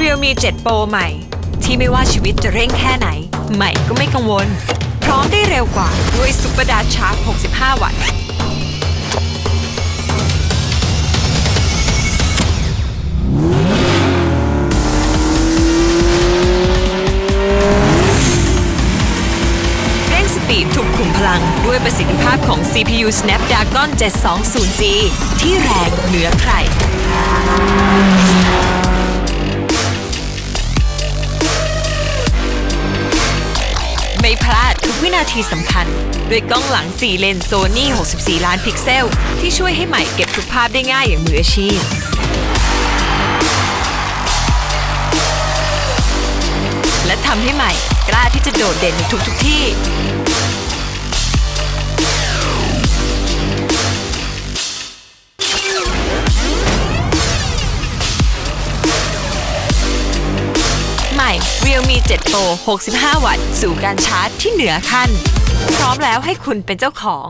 Realme 7 Pro ใหม่ ที่ไม่ว่าชีวิตจะเร่งแค่ไหน ใหม่ก็ไม่กังวล พร้อมได้เร็วกว่าด้วยซุปเปอร์ดาชาร์จ 65 วัตต์เร่งสปีดถูกขุมพลังด้วยประสิทธิภาพของ CPU Snapdragon 720G ที่แรงเหนือใคร ไม่พลาดทุกวินาทีสำคัญ ด้วยกล้องหลัง 4 เลนส์โซนี่ 64 ล้านพิกเซล ที่ช่วยให้ใหม่เก็บทุกภาพได้ง่ายอย่างมืออาชีพ และทำให้ใหม่กล้าที่จะโดดเด่นในทุกๆที่ ใหม่ Realme 7 Pro 65 วัตต์ สู่การชาร์จที่เหนือขั้น พร้อมแล้วให้คุณเป็นเจ้าของ